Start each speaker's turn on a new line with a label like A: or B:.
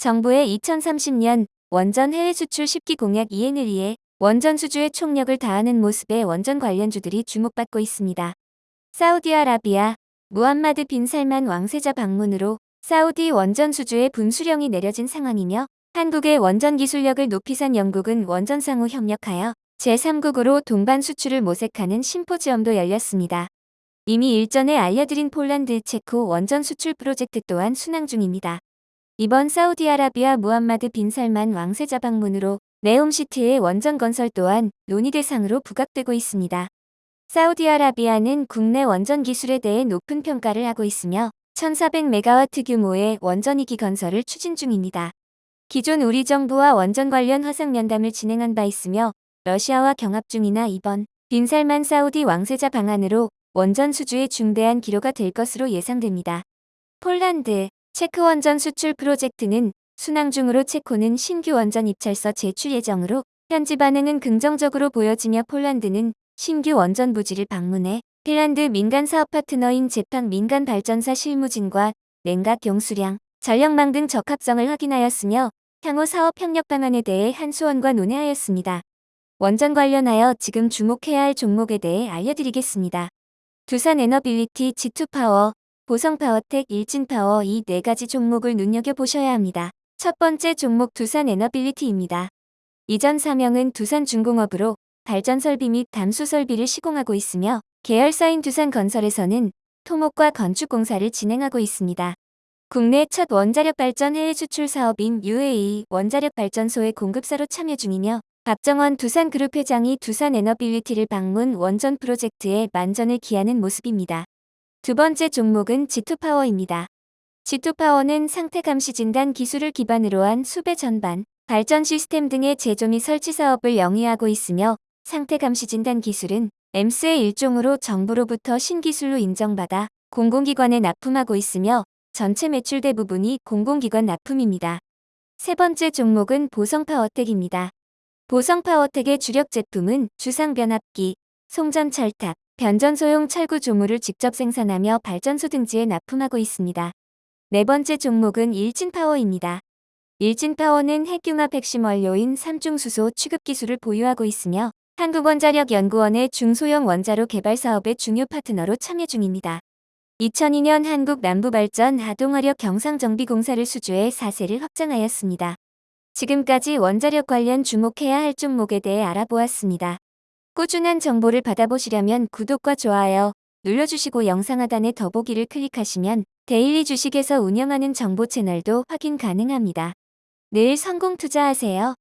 A: 정부의 2030년 원전 해외 수출 10기 공약 이행을 위해 원전 수주에 총력을 다하는 모습에 원전 관련주들이 주목받고 있습니다. 사우디아라비아 무함마드 빈 살만 왕세자 방문으로 사우디 원전 수주의 분수령이 내려진 상황이며 한국의 원전 기술력을 높이 산 영국은 원전 상호 협력하여 제3국으로 동반 수출을 모색하는 심포지엄도 열렸습니다. 이미 일전에 알려드린 폴란드 체코 원전 수출 프로젝트 또한 순항 중입니다. 이번 사우디아라비아 무함마드 빈 살만 왕세자 방문으로 네옴시티의 원전 건설 또한 논의 대상으로 부각되고 있습니다. 사우디아라비아는 국내 원전 기술에 대해 높은 평가를 하고 있으며 1400메가와트 규모의 원전 2기 건설을 추진 중입니다. 기존 우리 정부와 원전 관련 화상 면담을 진행한 바 있으며 러시아와 경합 중이나 이번 빈살만 사우디 왕세자 방안으로 원전 수주의 중대한 기로가 될 것으로 예상됩니다. 폴란드, 체크 원전 수출 프로젝트는 순항 중으로 체코는 신규 원전 입찰서 제출 예정으로 현지 반응은 긍정적으로 보여지며 폴란드는 신규 원전 부지를 방문해 핀란드 민간 사업 파트너인 제팍 민간 발전사 실무진과 냉각 용수량, 전력망 등 적합성을 확인하였으며 향후 사업 협력 방안에 대해 한수원과 논의하였습니다. 원전 관련하여 지금 주목해야 할 종목에 대해 알려드리겠습니다. 두산 에너빌리티 G2파워, 보성 파워텍, 일진 파워 이 네 가지 종목을 눈여겨보셔야 합니다. 첫 번째 종목 두산 에너빌리티입니다. 이전 사명은 두산중공업으로 발전 설비 및 담수 설비를 시공하고 있으며 계열사인 두산건설에서는 토목과 건축 공사를 진행하고 있습니다. 국내 첫 원자력 발전 해외 수출 사업인 UAE 원자력 발전소의 공급사로 참여 중이며 박정원 두산그룹 회장이 두산 에너빌리티를 방문 원전 프로젝트에 만전을 기하는 모습입니다. 두 번째 종목은 G2파워입니다. G2파워는 상태 감시 진단 기술을 기반으로 한 수배 전반, 발전 시스템 등의 제조 및 설치 사업을 영위하고 있으며 상태 감시 진단 기술은 엠스의 일종으로 정부로부터 신기술로 인정받아 공공기관에 납품하고 있으며 전체 매출 대부분이 공공기관 납품입니다. 세 번째 종목은 보성 파워텍입니다. 보성 파워텍의 주력 제품은 주상 변압기, 송전 철탑, 변전소용 철구 조물을 직접 생산하며 발전소 등지에 납품하고 있습니다. 네 번째 종목은 일진파워입니다. 일진파워는 핵융합 핵심 원료인 삼중수소 취급 기술을 보유하고 있으며 한국원자력연구원의 중소형 원자로 개발 사업의 중요 파트너로 참여 중입니다. 2002년 한국 남부발전 하동화력 경상정비공사를 수주해 사세를 확장하였습니다. 지금까지 원자력 관련 주목해야 할 종목에 대해 알아보았습니다. 꾸준한 정보를 받아보시려면 구독과 좋아요 눌러주시고 영상 하단의 더보기를 클릭하시면 데일리 주식에서 운영하는 정보 채널도 확인 가능합니다. 늘 성공 투자하세요.